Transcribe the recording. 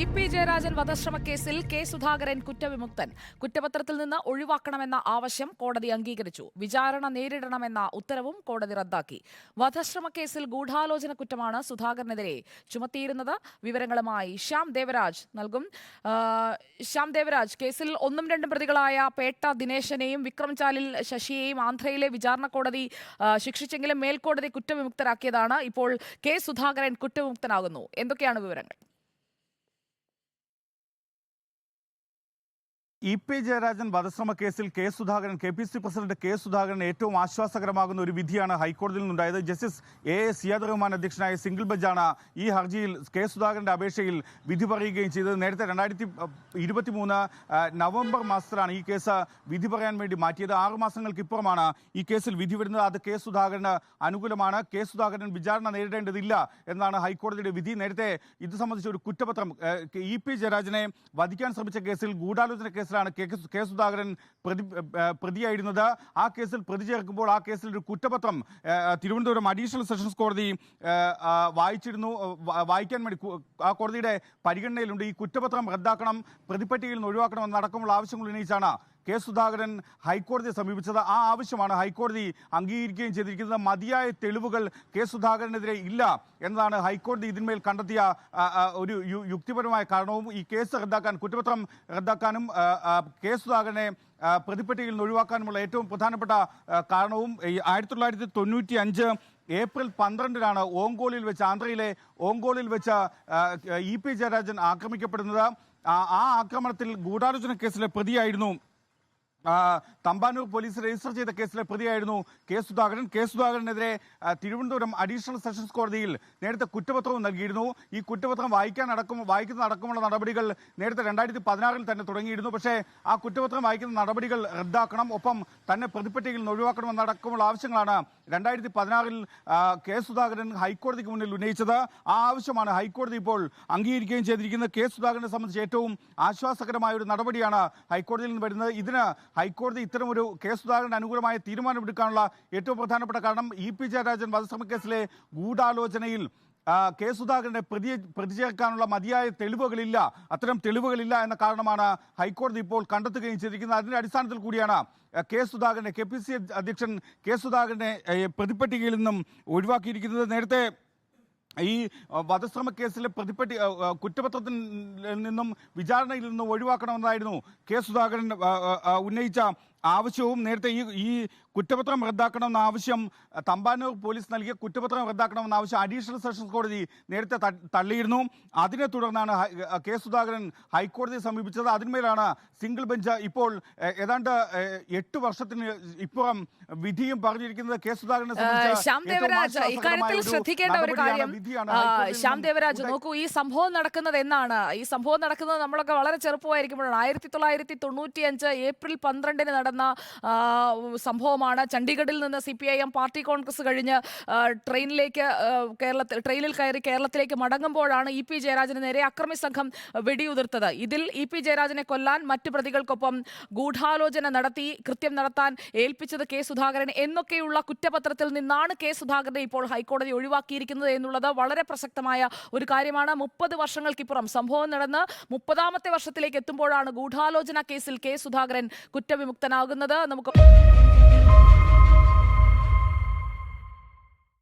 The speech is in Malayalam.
ഇ പി ജയരാജൻ വധശ്രമ കേസിൽ കെ സുധാകരൻ കുറ്റവിമുക്തൻ. കുറ്റപത്രത്തിൽ നിന്ന് ഒഴിവാക്കണമെന്ന ആവശ്യം കോടതി അംഗീകരിച്ചു. വിചാരണ നേരിടണമെന്ന ഉത്തരവും കോടതി റദ്ദാക്കി. വധശ്രമ കേസിൽ ഗൂഢാലോചന കുറ്റമാണ് സുധാകരനെതിരെ ചുമത്തിയിരുന്നത്. വിവരങ്ങളുമായി ശ്യാം ദേവരാജ് നൽകും. ശ്യാം ദേവരാജ് കേസിൽ ഒന്നും രണ്ടും പ്രതികളായ പേട്ട ദിനേശനെയും വിക്രം ചാലിൽ ശശിയെയും ആന്ധ്രയിലെ വിചാരണ കോടതി ശിക്ഷിച്ചെങ്കിലും മേൽക്കോടതി കുറ്റവിമുക്തരാക്കിയതാണ്. ഇപ്പോൾ കെ സുധാകരൻ കുറ്റവിമുക്തനാകുന്നു. എന്തൊക്കെയാണ് വിവരങ്ങൾ? ഇ പി ജയരാജൻ വധശ്രമ കേസിൽ K Sudhakaran K P C president K Sudhakaran ഏറ്റവും ആശ്വാസകരമാകുന്ന ഒരു വിധിയാണ് ഹൈക്കോടതിയിൽ നിന്നുണ്ടായത്. Justice A A Siyad Rahman അധ്യക്ഷനായ സിംഗിൾ ബെഞ്ചാണ് ഈ ഹർജിയിൽ കെ സുധാകരന്റെ അപേക്ഷയിൽ വിധി പറയുകയും ചെയ്തത്. നേരത്തെ രണ്ടായിരത്തി ഇരുപത്തി മൂന്ന് നവംബർ മാസത്തിലാണ് ഈ കേസ് വിധി പറയാൻ വേണ്ടി മാറ്റിയത്. ആറ് മാസങ്ങൾക്ക് ഇപ്പുറമാണ് ഈ കേസിൽ വിധി വരുന്നത്. അത് കെ സുധാകരന് അനുകൂലമാണ്. കെ സുധാകരൻ വിചാരണ നേരിടേണ്ടതില്ല എന്നാണ് ഹൈക്കോടതിയുടെ വിധി. നേരത്തെ ഇത് സംബന്ധിച്ച ഒരു കുറ്റപത്രം ഇ പി ജയരാജനെ വധിക്കാൻ ശ്രമിച്ച കേസിൽ ഗൂഢാലോചന കേസിലാണ് കെ സുധാകരൻ പ്രതി പ്രതിയായിരുന്നത്. ആ കേസിൽ പ്രതി ചേർക്കുമ്പോൾ ആ കേസിൽ ഒരു കുറ്റപത്രം തിരുവനന്തപുരം അഡീഷണൽ സെഷൻസ് കോടതി വായിച്ചിരുന്നു. വായിക്കാൻ വേണ്ടി ആ കോടതിയുടെ പരിഗണനയിലുണ്ട്. ഈ കുറ്റപത്രം റദ്ദാക്കണം പ്രതിപ്പട്ടികയിൽ നിന്ന് ഒഴിവാക്കണം എന്നടക്കമുള്ള ആവശ്യങ്ങൾ ഉന്നയിച്ചാണ് കെ സുധാകരൻ ഹൈക്കോടതിയെ സമീപിച്ചത് ആ ആവശ്യമാണ്. ഹൈക്കോടതി അംഗീകരിക്കുകയും ചെയ്തിരിക്കുന്നത് മതിയായ തെളിവുകൾ കെ സുധാകരനെതിരെ ഇല്ല എന്നതാണ് ഹൈക്കോടതി ഇതിന്മേൽ കണ്ടെത്തിയ ഒരു യുക്തിപരമായ കാരണവും ഈ കേസ് റദ്ദാക്കാൻ കുറ്റപത്രം റദ്ദാക്കാനും കെ സുധാകരനെ പ്രതിപ്പട്ടികയിൽ നിന്ന് ഒഴിവാക്കാനുമുള്ള ഏറ്റവും പ്രധാനപ്പെട്ട കാരണവും ആയിരത്തി തൊള്ളായിരത്തി തൊണ്ണൂറ്റി അഞ്ച് ഏപ്രിൽ പന്ത്രണ്ടിനാണ് ഓങ്കോളിൽ വെച്ച് ആന്ധ്രയിലെ ഓങ്കോളിൽ വെച്ച് ഇ പി ജയരാജൻ ആക്രമിക്കപ്പെടുന്നത്. ആ ആക്രമണത്തിൽ ഗൂഢാലോചന കേസിലെ പ്രതിയായിരുന്നു തമ്പാനൂർ പോലീസ് രജിസ്റ്റർ ചെയ്ത കേസിലെ പ്രതിയായിരുന്നു കെ സുധാകരൻ. കെ സുധാകരനെതിരെ തിരുവനന്തപുരം അഡീഷണൽ സെഷൻസ് കോടതിയിൽ നേരത്തെ കുറ്റപത്രവും നൽകിയിരുന്നു. ഈ കുറ്റപത്രം വായിക്കാൻ അടക്കം വായിക്കുന്ന അടക്കമുള്ള നടപടികൾ നേരത്തെ രണ്ടായിരത്തി പതിനാറിൽ തന്നെ തുടങ്ങിയിരുന്നു. പക്ഷേ ആ കുറ്റപത്രം വായിക്കുന്ന നടപടികൾ റദ്ദാക്കണം ഒപ്പം തന്നെ പ്രതിപ്പട്ടികയിൽ നിന്ന് ഒഴിവാക്കണമെന്നടക്കമുള്ള ആവശ്യങ്ങളാണ് രണ്ടായിരത്തി പതിനാറിൽ കെ സുധാകരൻ ഹൈക്കോടതിക്ക് മുന്നിൽ ഉന്നയിച്ചത്. ആ ആവശ്യമാണ് ഹൈക്കോടതി ഇപ്പോൾ അംഗീകരിക്കുകയും ചെയ്തിരിക്കുന്നത്. കെ സുധാകരനെ സംബന്ധിച്ച് ഏറ്റവും ആശ്വാസകരമായ ഒരു നടപടിയാണ് ഹൈക്കോടതിയിൽ നിന്ന് വരുന്നത്. ഇതിന് ഹൈക്കോടതി ഇത്തരമൊരു കേസ് സുധാകരന് അനുകൂലമായ തീരുമാനമെടുക്കാനുള്ള ഏറ്റവും പ്രധാനപ്പെട്ട കാരണം ഇ പി ജയരാജൻ വധശ്രമ കേസിലെ ഗൂഢാലോചനയിൽ കെ സുധാകരനെ പ്രതി പ്രതി ചേർക്കാനുള്ള മതിയായ തെളിവുകളില്ല. അത്തരം തെളിവുകളില്ല എന്ന കാരണമാണ് ഹൈക്കോടതി ഇപ്പോൾ കണ്ടെത്തുകയും ചെയ്തിരിക്കുന്നത്. അതിന്റെ അടിസ്ഥാനത്തിൽ കൂടിയാണ് കെ സുധാകരനെ കെ പി സി അധ്യക്ഷൻ കെ സുധാകരനെ പ്രതിപ്പട്ടികയിൽ നിന്നും ഒഴിവാക്കിയിരിക്കുന്നത്. നേരത്തെ ഈ വധശ്രമ കേസിലെ അഹ്, കുറ്റപത്രത്തിൽ നിന്നും വിചാരണയിൽ നിന്നും ഒഴിവാക്കണമെന്നായിരുന്നു കെ സുധാകരൻ ഉന്നയിച്ച ആവശ്യവും നേരത്തെ ഈ ഈ കുറ്റപത്രം റദ്ദാക്കണമെന്ന ആവശ്യം തമ്പാനൂർ പോലീസ് നൽകിയ കുറ്റപത്രം റദ്ദാക്കണമെന്ന ആവശ്യം അഡീഷണൽ സെഷൻസ് കോടതി നേരത്തെ തള്ളിയിരുന്നു. അതിനെ തുടർന്നാണ് കെ സുധാകരൻ ഹൈക്കോടതിയെ സമീപിച്ചത്. അതിന്മേലാണ് സിംഗിൾ ബെഞ്ച് ഇപ്പോൾ ഏതാണ്ട് എട്ട് വർഷത്തിന് ഇപ്പുറം വിധിയും പറഞ്ഞിരിക്കുന്നത് കെ സുധാകരനെ ഇക്കാര്യത്തിൽ ശ്രദ്ധിക്കേണ്ട ഒരു കാര്യം ശ്യാം ദേവരാജ് നോക്കൂ ഈ സംഭവം നടക്കുന്നത് എന്നാണ്? ഈ സംഭവം നടക്കുന്നത് നമ്മളൊക്കെ വളരെ ചെറുപ്പമായിരിക്കുമ്പോഴാണ്. ആയിരത്തി തൊള്ളായിരത്തി തൊണ്ണൂറ്റി അഞ്ച് ഏപ്രിൽ പന്ത്രണ്ടിന് നടന്ന ആ, സംഭവമാണ്. ചണ്ഡീഗഡിൽ നിന്ന് സി പാർട്ടി കോൺഗ്രസ് കഴിഞ്ഞ് ട്രെയിനിലേക്ക് കേരളത്തിൽ ട്രെയിനിൽ കയറി കേരളത്തിലേക്ക് മടങ്ങുമ്പോഴാണ് ഇ പി ജയരാജന് നേരെ അക്രമി സംഘം വെടിയുതിർത്തത്. ഇതിൽ ഇ പി ജയരാജനെ കൊല്ലാൻ മറ്റ് പ്രതികൾക്കൊപ്പം ഗൂഢാലോചന നടത്തി കൃത്യം നടത്താൻ ഏൽപ്പിച്ചത് കെ സുധാകരൻ എന്നൊക്കെയുള്ള കുറ്റപത്രത്തിൽ നിന്നാണ് കെ സുധാകരനെ ഇപ്പോൾ ഹൈക്കോടതി ഒഴിവാക്കിയിരിക്കുന്നത് എന്നുള്ളത് വളരെ പ്രസക്തമായ ഒരു കാര്യമാണ്. മുപ്പത് വർഷങ്ങൾക്കിപ്പുറം സംഭവം നടന്ന് മുപ്പതാമത്തെ വർഷത്തിലേക്ക് എത്തുമ്പോഴാണ് ഗൂഢാലോചന കേസിൽ കെ സുധാകരൻ ആകുന്നത് നമുക്ക്